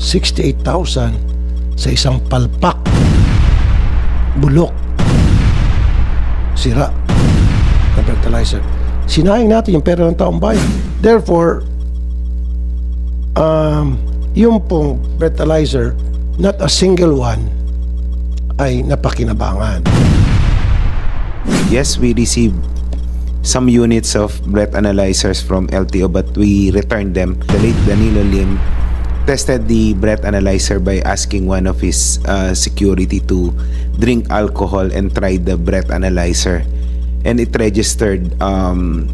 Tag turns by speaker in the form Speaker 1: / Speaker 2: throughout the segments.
Speaker 1: 68,000 sa isang palpak. Bulok. Sira na fertilizer. Sinayang natin yung pera ng taong bayan. Therefore, um, yung pong fertilizer, not a single one, ay napakinabangan.
Speaker 2: Yes, we received some units of breath analyzers from LTO but we returned them. The late Danilo Lim tested the breath analyzer by asking one of his uh, security to drink alcohol and tried the breath analyzer and it registered um,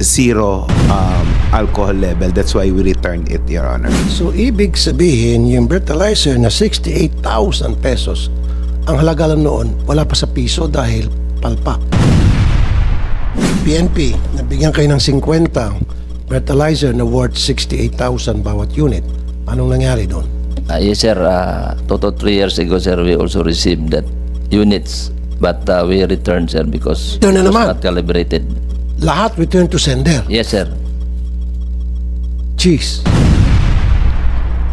Speaker 2: zero um, alcohol level. That's why we returned it, Your Honor.
Speaker 1: So, ibig sabihin, yung fertilizer na 68,000 pesos, ang halaga lang noon, wala pa sa piso dahil palpak. PNP, nabigyan kayo ng 50 fertilizer na worth 68,000 bawat unit. Anong nangyari doon?
Speaker 3: Uh, yes, sir. Uh, two to three years ago, sir, we also received that units. But uh, we returned, sir, because
Speaker 1: Ito na
Speaker 3: it was
Speaker 1: naman.
Speaker 3: not calibrated.
Speaker 1: Lahat return to sender.
Speaker 3: Yes, sir.
Speaker 1: Cheese.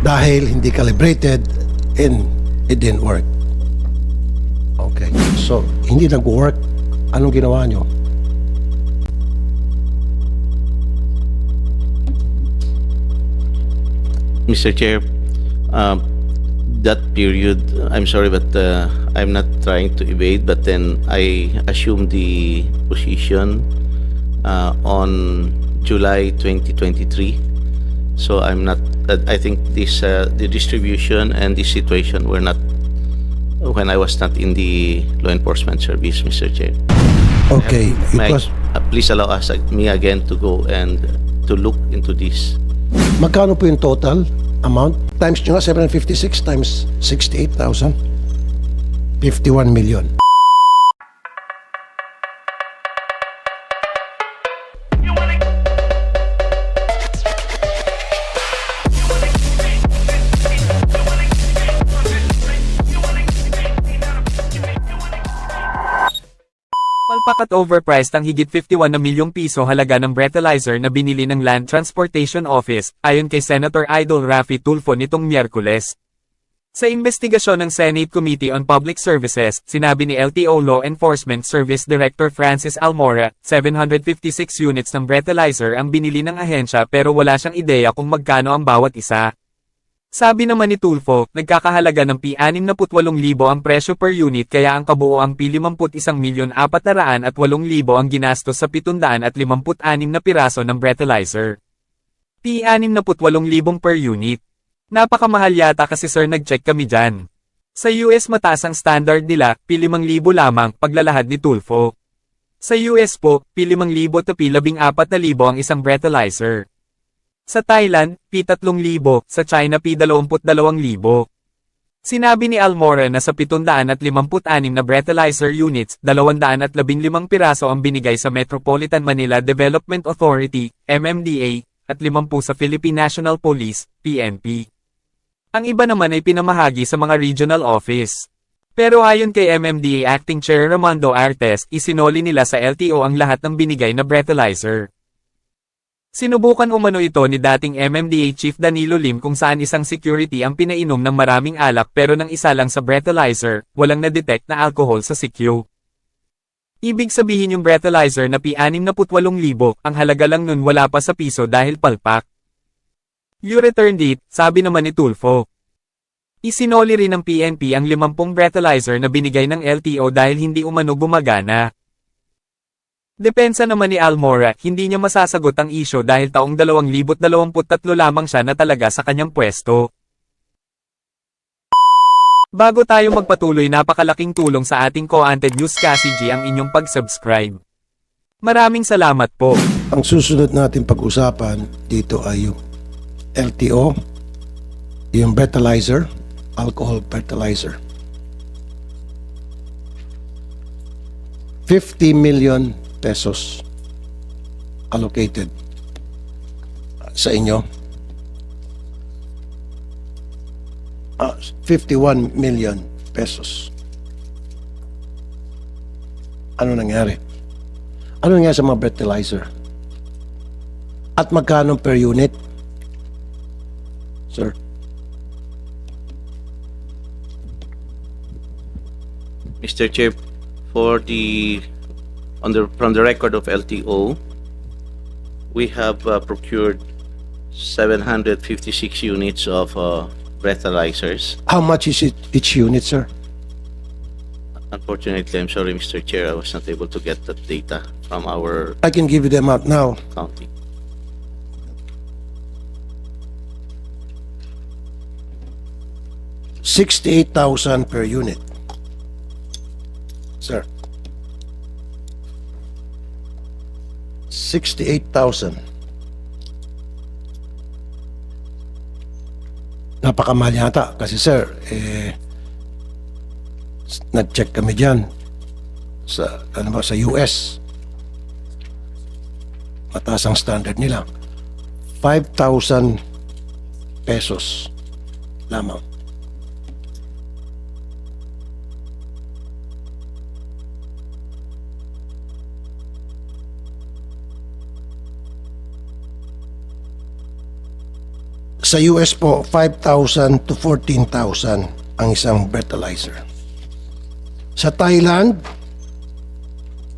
Speaker 1: Dahil hindi calibrated and it didn't work. Okay. So, hindi nag-work. Anong ginawa nyo?
Speaker 4: Mr. Chair, um, that period, I'm sorry, but uh, I'm not trying to evade, but then I assumed the position uh, on July 2023. So I'm not, uh, I think this, uh, the distribution and the situation were not, when I was not in the law enforcement service, Mr. Chair.
Speaker 1: Okay. It was,
Speaker 4: uh, please allow us, uh, me again to go and to look into this.
Speaker 1: Magkano po yung total amount? Times nyo nga, 756 times 68,000. 51 million.
Speaker 5: At overpriced ang higit 51 na milyong piso halaga ng breathalyzer na binili ng Land Transportation Office, ayon kay Senator Idol Rafi Tulfo nitong Miyerkules. Sa investigasyon ng Senate Committee on Public Services, sinabi ni LTO Law Enforcement Service Director Francis Almora, 756 units ng breathalyzer ang binili ng ahensya pero wala siyang ideya kung magkano ang bawat isa. Sabi naman ni Tulfo, nagkakahalaga ng P68,000 ang presyo per unit kaya ang kabuoang P51,400,000 ang ginastos sa 756 na piraso ng breathalyzer. P68,000 per unit. Napakamahal yata kasi sir nag-check kami dyan. Sa US mataas ang standard nila, P5,000 lamang, paglalahad ni Tulfo. Sa US po, P5,000 to P14,000 ang isang breathalyzer. Sa Thailand, P3,000, sa China P22,000. Sinabi ni Almora na sa 756 na breathalyzer units, 215 piraso ang binigay sa Metropolitan Manila Development Authority, MMDA, at 50 sa Philippine National Police, PNP. Ang iba naman ay pinamahagi sa mga regional office. Pero ayon kay MMDA Acting Chair Ramando Artes, isinoli nila sa LTO ang lahat ng binigay na breathalyzer. Sinubukan umano ito ni dating MMDA Chief Danilo Lim kung saan isang security ang pinainom ng maraming alak pero nang isa lang sa breathalyzer, walang na-detect na alcohol sa CQ. Ibig sabihin yung breathalyzer na P68,000, ang halaga lang nun wala pa sa piso dahil palpak. You returned it, sabi naman ni Tulfo. Isinoli rin ng PNP ang 50 breathalyzer na binigay ng LTO dahil hindi umano gumagana. Depensa naman ni Almora, hindi niya masasagot ang isyo dahil taong 2023 lamang siya na talaga sa kanyang pwesto. Bago tayo magpatuloy napakalaking tulong sa ating co-anted news Cassie G ang inyong pag-subscribe. Maraming salamat po.
Speaker 1: Ang susunod natin pag-usapan dito ay yung LTO, yung fertilizer, alcohol fertilizer. 50 million pesos allocated sa inyo. Ah, uh, 51 million pesos. Ano nangyari? Ano nangyari sa mga fertilizer? At magkano per unit? Sir.
Speaker 4: Mr. Chair, for the on the, from the record of LTO, we have uh, procured 756 units of uh, breathalyzers.
Speaker 1: How much is it each unit, sir?
Speaker 4: Unfortunately, I'm sorry, Mr. Chair, I was not able to get that data from our
Speaker 1: I can give you them out now.
Speaker 4: counting.
Speaker 1: Sixty-eight thousand per unit. Sir. Sixty-eight thousand. Napakamahal yata kasi sir, eh, nag-check kami dyan sa, ano ba, sa US. Mataas ang standard nila. 5,000 pesos lamang. Sa US po, 5,000 to 14,000 ang isang fertilizer. Sa Thailand,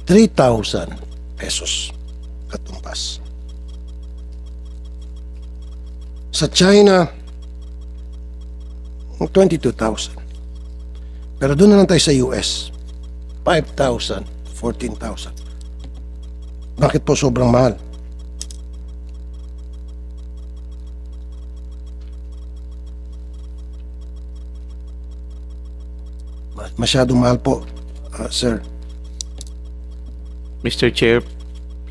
Speaker 1: 3,000 pesos katumbas. Sa China, 22,000. Pero doon na lang tayo sa US, 5,000, 14,000. Bakit po sobrang mahal? Masyadong mahal po, ah, sir.
Speaker 4: Mr. Chair,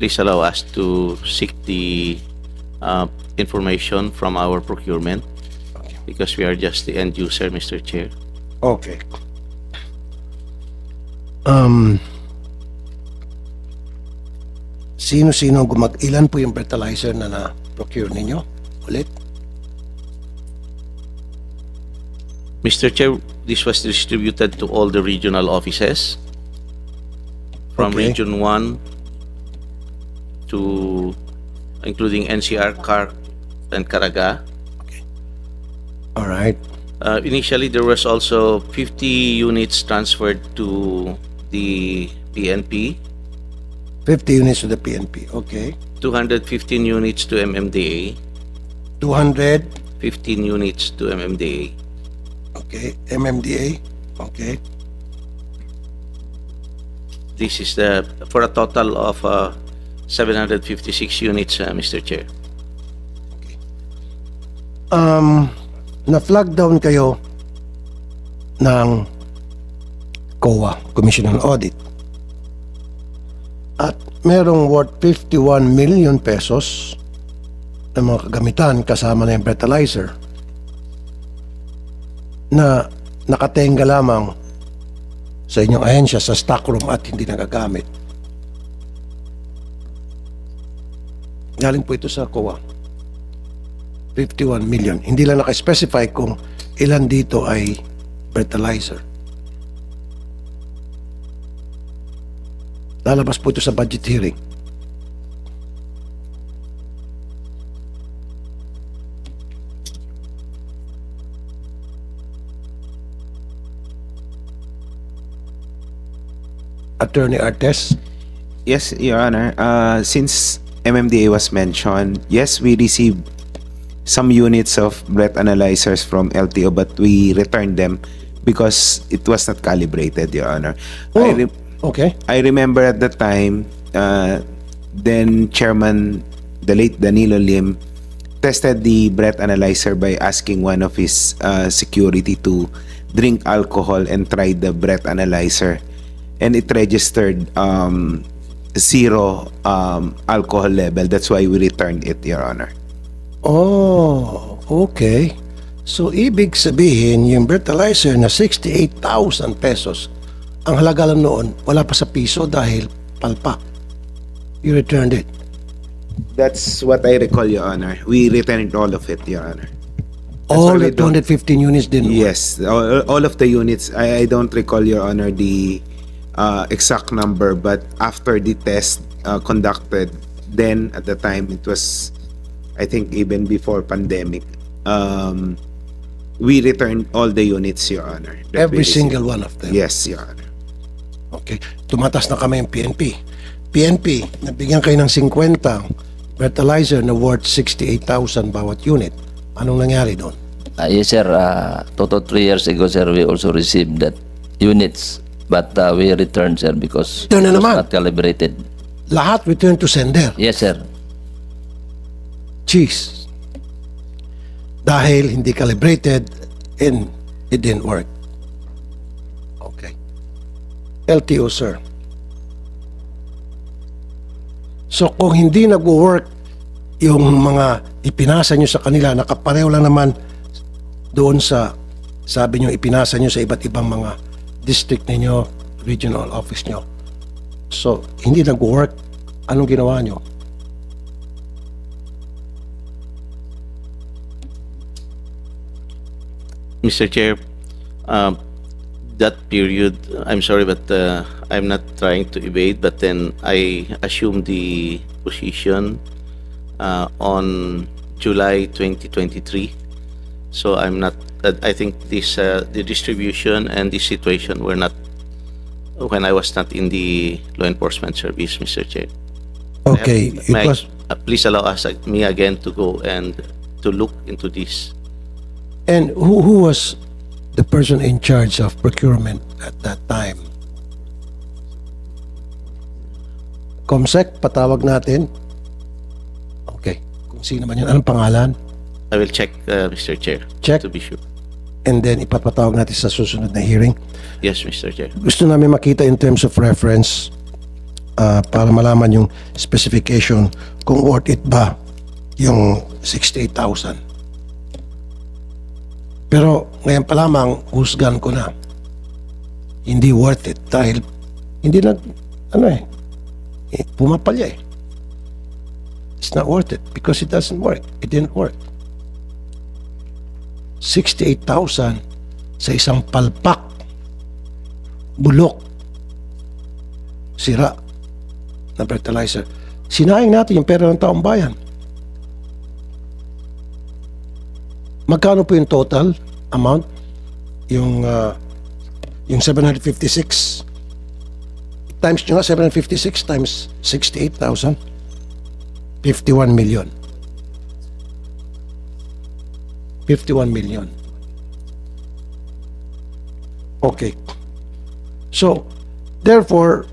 Speaker 4: please allow us to seek the uh, information from our procurement because we are just the end user, Mr. Chair.
Speaker 1: Okay. Um, sino-sino gumag... Ilan po yung fertilizer na na-procure ninyo? Ulit?
Speaker 4: Mr. Chair, this was distributed to all the regional offices from
Speaker 1: Okay.
Speaker 4: Region 1 to including NCR, CAR, and Caraga.
Speaker 1: All right.
Speaker 4: Uh, initially, there was also 50 units transferred to the PNP,
Speaker 1: 50 units to the PNP. Okay.
Speaker 4: 215 units to MMDA,
Speaker 1: 200.
Speaker 4: 15 units to MMDA.
Speaker 1: Okay. MMDA. Okay.
Speaker 4: This is the for a total of uh, 756 units, uh, Mr. Chair.
Speaker 1: Um, na-flag down kayo ng COA, Commission on Audit. At merong worth 51 million pesos ng mga kagamitan kasama na yung fertilizer na nakatenga lamang sa inyong ahensya sa stockroom at hindi nagagamit. Galing po ito sa COA. 51 million. Hindi lang naka-specify kung ilan dito ay fertilizer. Lalabas po ito sa budget hearing. Attorney Artes,
Speaker 2: Yes, Your Honor. Uh, since MMDA was mentioned, yes, we received some units of breath analyzers from LTO, but we returned them because it was not calibrated, Your Honor. I,
Speaker 1: Oh.
Speaker 2: re-
Speaker 1: okay.
Speaker 2: I remember at the time, uh, then Chairman, the late Danilo Lim, tested the breath analyzer by asking one of his uh, security to drink alcohol and try the breath analyzer. And it registered um, zero um, alcohol level. That's why we returned it, Your Honor.
Speaker 1: Oh, okay. So, ibig sabihin, yung fertilizer na 68,000 pesos, ang halaga lang noon, wala pa sa piso dahil palpak. You returned it.
Speaker 2: That's what I recall, Your Honor. We returned all of it, Your Honor. That's
Speaker 1: All
Speaker 2: why
Speaker 1: the
Speaker 2: don't-
Speaker 1: 215 units din.
Speaker 2: Yes, all, all of the units. I, I don't recall, Your Honor, the uh, exact number, but after the test uh, conducted, then at the time it was, I think, even before pandemic, um, we returned all the units, Your Honor.
Speaker 1: Every single one of them.
Speaker 2: Yes, Your Honor.
Speaker 1: Okay. Tumatas na kami yung PNP. PNP, nabigyan kayo ng 50 fertilizer na worth 68,000 bawat unit. Anong nangyari doon?
Speaker 3: Ah, yes, sir. Uh, toto three years ago, sir, we also received that units. But uh, we returned, sir, because
Speaker 1: Ito na
Speaker 3: it was
Speaker 1: naman.
Speaker 3: not calibrated.
Speaker 1: Lahat return to sender.
Speaker 3: Yes, sir.
Speaker 1: Cheese. Dahil hindi calibrated and it didn't work. Okay. LTO, sir. So kung hindi nag-work yung mga ipinasa nyo sa kanila, nakapareho lang naman doon sa sabi nyo ipinasa nyo sa iba't ibang mga district ninyo, regional office nyo. So, hindi nag-work. Anong ginawa nyo?
Speaker 4: Mr. Chair, um, that period, I'm sorry, but uh, I'm not trying to evade, but then I assumed the position uh, on July 2023. So I'm not, uh, I think this, uh, the distribution and the situation were not, when I was not in the law enforcement service, Mr. Chair.
Speaker 1: Okay, it
Speaker 4: May
Speaker 1: was
Speaker 4: uh, please allow us, uh, me again, to go and to look into this.
Speaker 1: And who, who was the person in charge of procurement at that time? Comsec, patawag natin. Okay. Kung sino man yun. Anong pangalan?
Speaker 4: I will check, uh, Mr. Chair.
Speaker 1: Check.
Speaker 4: To be sure.
Speaker 1: And then ipapatawag natin sa susunod na hearing.
Speaker 4: Yes, Mr. Chair.
Speaker 1: Gusto namin makita in terms of reference ah, para malaman yung specification kung worth it ba yung 68,000. Pero ngayon pa lamang, husgan ko na. Hindi worth it dahil hindi na, ano eh, eh, pumapalya eh. It's not worth it because it doesn't work. It didn't work. 68,000 sa isang palpak bulok, sira na fertilizer. Sinayang natin yung pera ng taong bayan. Magkano po yung total amount? Yung, ah, yung 756 times nyo nga 756 times 68,000 51 million 51 million okay So, therefore,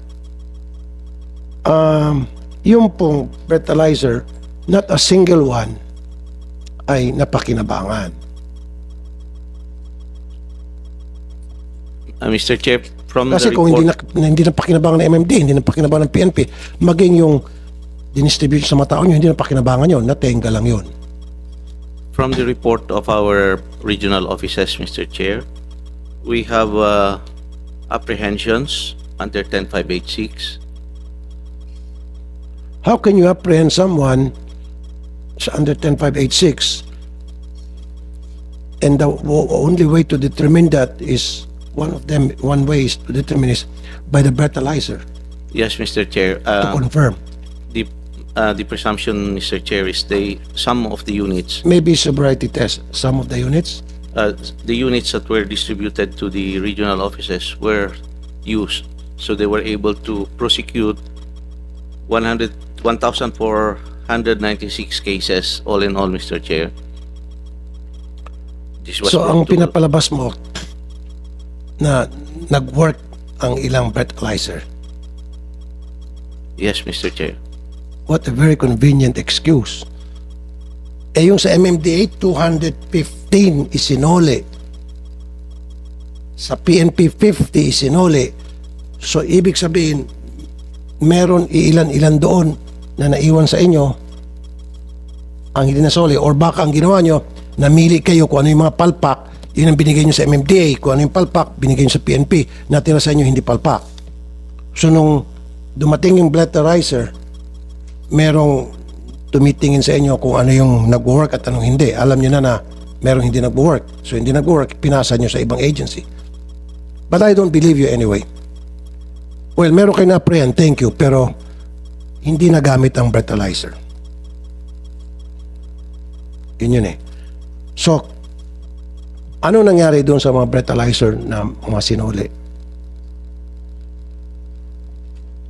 Speaker 1: um, yung pong fertilizer, not a single one ay napakinabangan.
Speaker 4: Uh, Mr. Chair, from
Speaker 1: Kasi
Speaker 4: the
Speaker 1: kung hindi,
Speaker 4: report,
Speaker 1: na, hindi napakinabangan ng MMD, hindi napakinabangan ng PNP, maging yung dinistribute sa mga tao nyo, hindi napakinabangan yun, natenga lang yun.
Speaker 4: From the report of our regional offices, Mr. Chair, we have uh, apprehensions under 10586.
Speaker 1: How can you apprehend someone sa under 10586 and the w- only way to determine that is one of them, one way is to determine is by the fertilizer
Speaker 4: Yes, Mr. Chair.
Speaker 1: to
Speaker 4: Uh,
Speaker 1: confirm.
Speaker 4: Uh, the presumption, Mr. Chair, is they some of the units,
Speaker 1: Maybe sobriety test, some of the units.
Speaker 4: uh, the units that were distributed to the regional offices were used, so they were able to prosecute 100 1,496 cases, all in all, Mr. Chair. This was
Speaker 1: So ang
Speaker 4: to-
Speaker 1: pinapalabas mo na nag-work ang ilang fertilizer.
Speaker 4: Yes, Mr. Chair.
Speaker 1: What a very convenient excuse. Eh yung sa MMDA, 215 isinole. Sa PNP, 50 isinole. So, ibig sabihin, meron ilan-ilan doon na naiwan sa inyo ang hindi nasole. Or baka ang ginawa nyo, namili kayo kung ano yung mga palpak, yun ang binigay nyo sa MMDA. Kung ano yung palpak, binigay nyo sa PNP. Natira sa inyo, hindi palpak. So, nung dumating yung bletterizer, merong tumitingin sa inyo kung ano yung nag-work at anong hindi. Alam nyo na na merong hindi nag-work. So hindi nag-work, pinasa nyo sa ibang agency. But I don't believe you anyway. Well, meron kayo na-apprehend, thank you, pero hindi nagamit ang fertilizer. Yun yun eh. So, ano nangyari doon sa mga fertilizer na mga sinuli?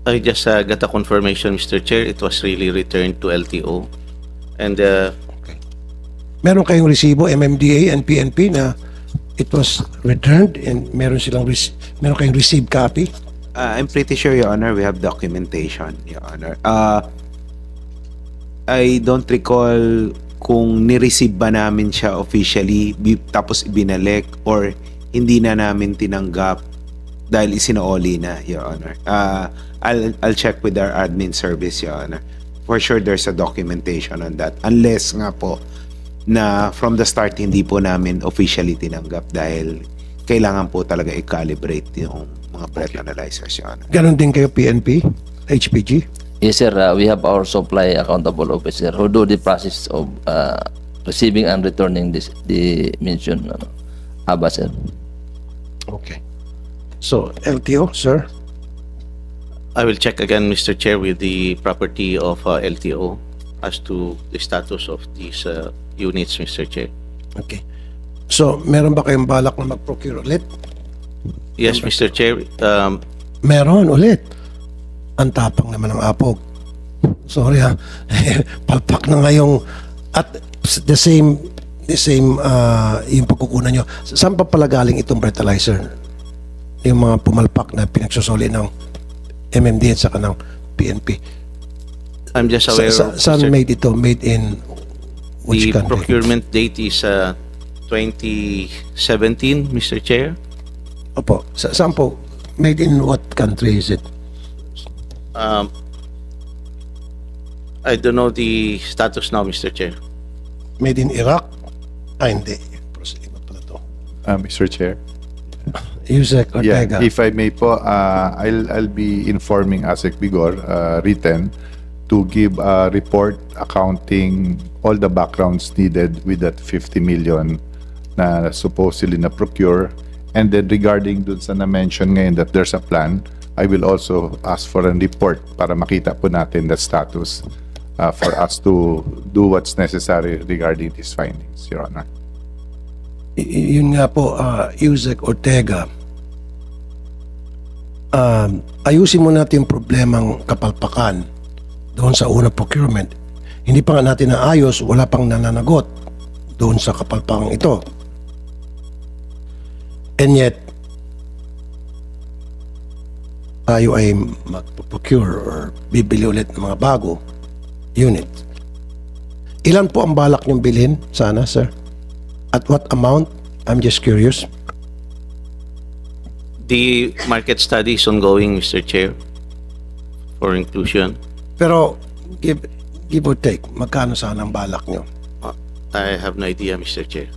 Speaker 4: I just uh, got a confirmation, Mr. Chair. It was really returned to LTO. And uh,
Speaker 1: Meron kayong resibo, MMDA and PNP na it was returned and meron silang rec- meron kayong received copy?
Speaker 2: Uh, I'm pretty sure, Your Honor, we have documentation, Your Honor. Uh, I don't recall kung ni-receive ba namin siya officially bi- tapos ibinalik or hindi na namin tinanggap dahil isinooli na, Your Honor. Uh, I'll, I'll check with our admin service, Your Honor. For sure, there's a documentation on that. Unless nga po na from the start hindi po namin officially tinanggap dahil kailangan po talaga i-calibrate yung mga breath analyzers, Your Honor.
Speaker 1: Ganon din kayo PNP, HPG?
Speaker 3: Yes, sir. Uh, we have our supply accountable officer who do the process of uh, receiving and returning this the mentioned ano, ABA, sir.
Speaker 1: Okay. So, LTO, sir?
Speaker 4: I will check again, Mr. Chair, with the property of uh, LTO as to the status of these uh, units, Mr. Chair.
Speaker 1: Okay. So, meron ba kayong balak na mag-procure ulit?
Speaker 4: Yes, Mr. Chair. Um,
Speaker 1: Meron ulit. Ang tapang naman ng apog. Sorry ha. Palpak na ngayong at the same the same uh, yung pagkukunan nyo. Saan pa pala galing itong fertilizer? Yung mga pumalpak na pinagsusuli ng MMD at saka ng PNP.
Speaker 4: I'm just aware
Speaker 1: sa,
Speaker 4: of
Speaker 1: saan
Speaker 4: Mr.
Speaker 1: made ito? Made in which
Speaker 4: the
Speaker 1: country?
Speaker 4: procurement date is uh, 2017, Mr. Chair.
Speaker 1: Opo. Sa, saan po? Made in what country is it?
Speaker 4: Um, I don't know the status now, Mr. Chair.
Speaker 1: Made in Iraq? Ah, hindi. Proceed pala to.
Speaker 6: Uh, Mr. Chair.
Speaker 1: Yusek
Speaker 6: Yeah,
Speaker 1: Ortega.
Speaker 6: if I may po, uh, I'll, I'll be informing ASEC Bigor, uh, written, to give a report accounting all the backgrounds needed with that 50 million na supposedly na procure. And then regarding dun sa na-mention ngayon that there's a plan, I will also ask for a report para makita po natin the status uh, for us to do what's necessary regarding these findings, Your Honor.
Speaker 1: Yun nga po, uh, Yusek Ortega, um, ayusin mo natin yung problemang kapalpakan doon sa unang procurement. Hindi pa nga natin naayos, wala pang nananagot doon sa kapalpakang ito. And yet, tayo ay mag-procure or bibili ulit ng mga bago unit. Ilan po ang balak niyong bilhin sana, sir? At what amount? I'm just curious.
Speaker 4: The market study is ongoing, Mr. Chair, for inclusion.
Speaker 1: Pero give give or take, magkano sana ang balak nyo?
Speaker 4: Uh, I have no idea, Mr. Chair.